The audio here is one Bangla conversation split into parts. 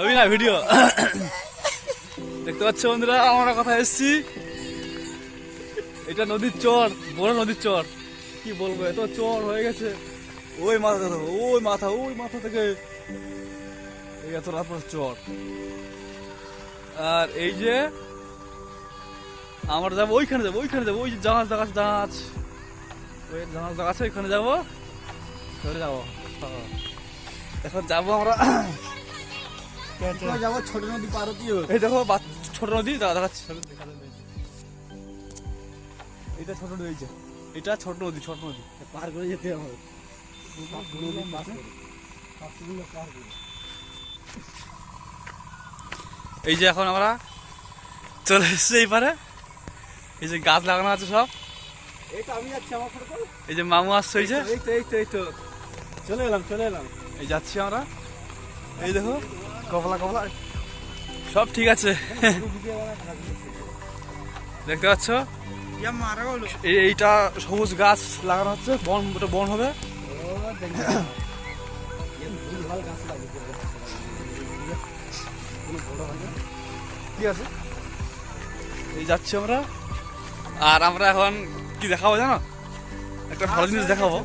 হবি না ভিডিও। দেখতে পাচ্ছ বন্ধুরা, আমরা কথা এসছি? এটা নদীর চর, বড় নদীর চর। কি বলব, এত চর হয়ে গেছে। ওই মাথা ওই মাথা ওই মাথা থেকে। এই এত রাত চর। আর এই যে, আমরা যাব ওইখানে যাব ওইখানে যাব, ওই যে জাহাজ জাহাজ জাহাজ। ওই জাহাজ জাহাজ ওইখানে যাব। চলে যাব। হ্যাঁ। এখন যাব আমরা। যাব ছোট নদী পার হতে এই দেখো ছোট নদী দাদা এটা ছোট নদী যে এটা ছোট নদী ছোট নদী। পার করে যেতে হবে। এই যে এখন আমরা চলে এসেছি এই পারে এই যে গাছ লাগানো আছে সব। এই আমি যাচ্ছি এই যে মামু আসছে এই যে। এই তো এই তো এই তো চলে এলাম চলে এলাম। এই যাচ্ছি আমরা। এই দেখো কপলা কপলা সব ঠিক আছে। দেখতে পাচ্ছ? এই- এইটা সবুজ গাছ লাগানো হচ্ছে বন ওটা বন হবে। ঠিক আছে? এই যাচ্ছি আমরা। আর আমরা এখন কি দেখাবো জানো? একটা ভালো জিনিস দেখাবো।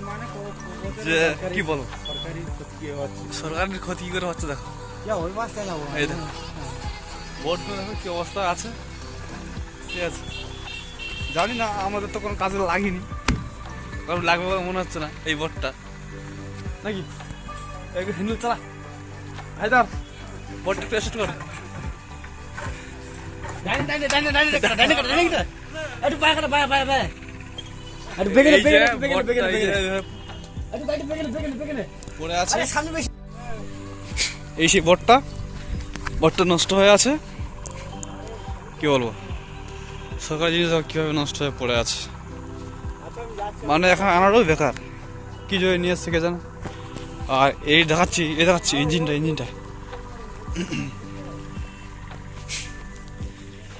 যে কি হচ্ছে? সরকারের ক্ষতি করে হচ্ছে দেখো। যাব দেখো। কি অবস্থা আছে। ঠিক আছে। জানি না আমাদের তো কোনো কাজে লাগেনি। কারণ লাগবে মনে হচ্ছে না এই বোটটা। নাকি? হিন্দু চালা। হায়দার বোটটা একটু এসেট কর। পড়ে আছে। সামনে বেশি। এই সেই বোর্ডটা বোর্ডটা নষ্ট হয়ে আছে। কি বলব? সরকারি জিনিস কীভাবে নষ্ট হয়ে পড়ে আছে? মানে এখন আনারও বেকার। কি জয় নিয়ে এসছে কে জানো? আর এই দেখাচ্ছি এই দেখাচ্ছি, ইঞ্জিনটা ইঞ্জিনটা।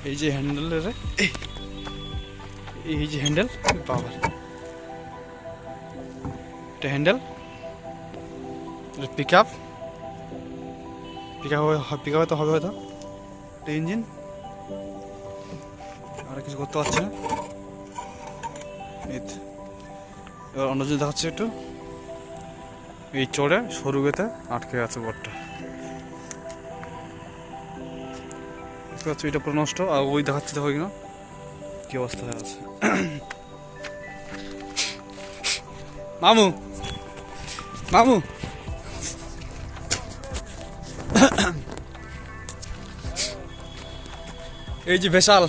এই যে হ্যান্ডেল রে, এই যে হ্যান্ডেল বাবা এটা handle pick up pick up pick আপে তো হবে হয়তো। এটা ইঞ্জিন। আর কিছু করতে পারছে না। এবার অন্য জিনিস দেখাচ্ছে একটু। এই চড়ে, সরু গেতে আটকে বোর্ডটা বুঝতে পারছ? এটা পুরো নষ্ট। আর ওই দেখাচ্ছে দেখো কিনা। কি অবস্থা হয়ে আছে। মামু! মামু! এই যে ভেসাল,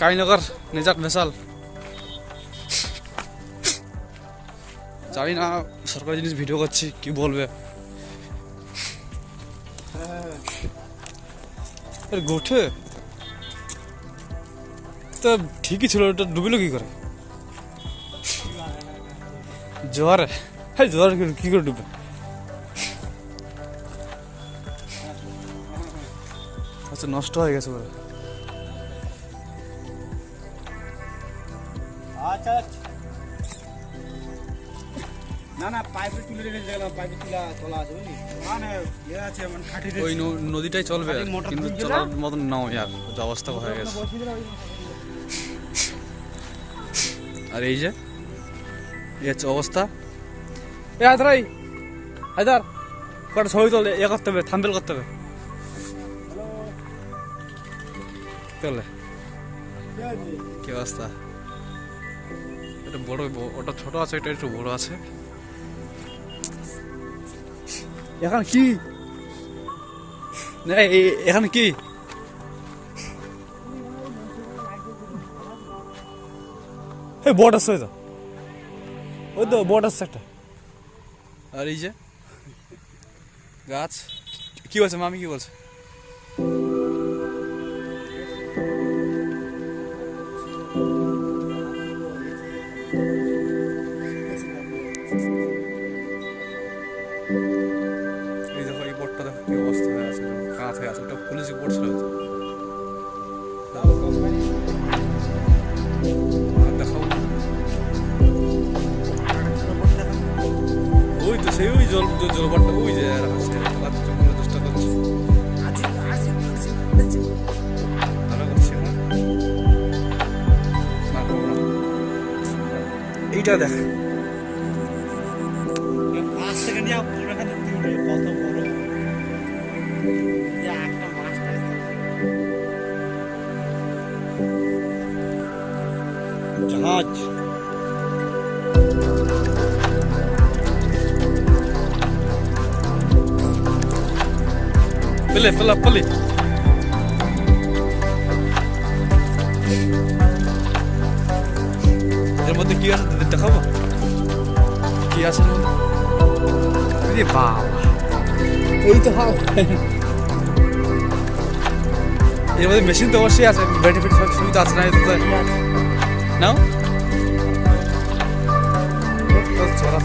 কাইনগর নেজার ভেসাল। জানি না, সরকারি জিনিস ভিডিও করছি, কি বলবে? গোঠে। তা ঠিকই ছিল, ওটা ডুবিল কি করে? জোয়ারে হ্যাঁ জোয়ার কি করে ডুবে আচ্ছা নষ্ট হয়ে গেছে বলে আচ্ছা আচ্ছা। না না পাইপে তুলে রেখে গেলাম পাইপে তুলা তোলা আছে বুঝলি? মানে ইয়ে আছে মানে খাটি ওই নদীটাই চলবে কিন্তু চলার মতন নাও ইয়ার যে অবস্থা হয়ে গেছে। আর এই যে এই হচ্ছে অবস্থা। এ হায়দার এই হায়দার কটা ছবি তোলে ইয়ে করতে হবে থাম্বেল করতে হবে। চলে কি অবস্থা? এটা বড় ওটা ছোট আছে এটা একটু বড় আছে। এখন কি? এখানে কি? এই বোট আছে ওই তো ওই তো বোট আছে একটা। আর এই যে গাছ। কি বলছে মামি কি বলছে? এই দেখো, এই বোর্ডটা দেখো কি অবস্থা হয়ে আছে কাঁচ হয়ে আছে, ওটা পুলিশ বোর্ড ছিল ওই তো সেই, ওই জল জলপাটটা ওই যে হাসতে চেষ্টা হ্যাঁ? এইটা দেখ। সেকেন্ড যাও পুরোখানে তুলে কত বড়? একটা মাছ জাহাজ পেলে পেলা পেলে এর মধ্যে কি আছে? দেখাবো? কি আছে? মধ্যে বাবা। এই তো হাও এর মধ্যে মেশিন তো অবশ্যই আছে বেনিফিট সুবিধা আছে না নাও। চলা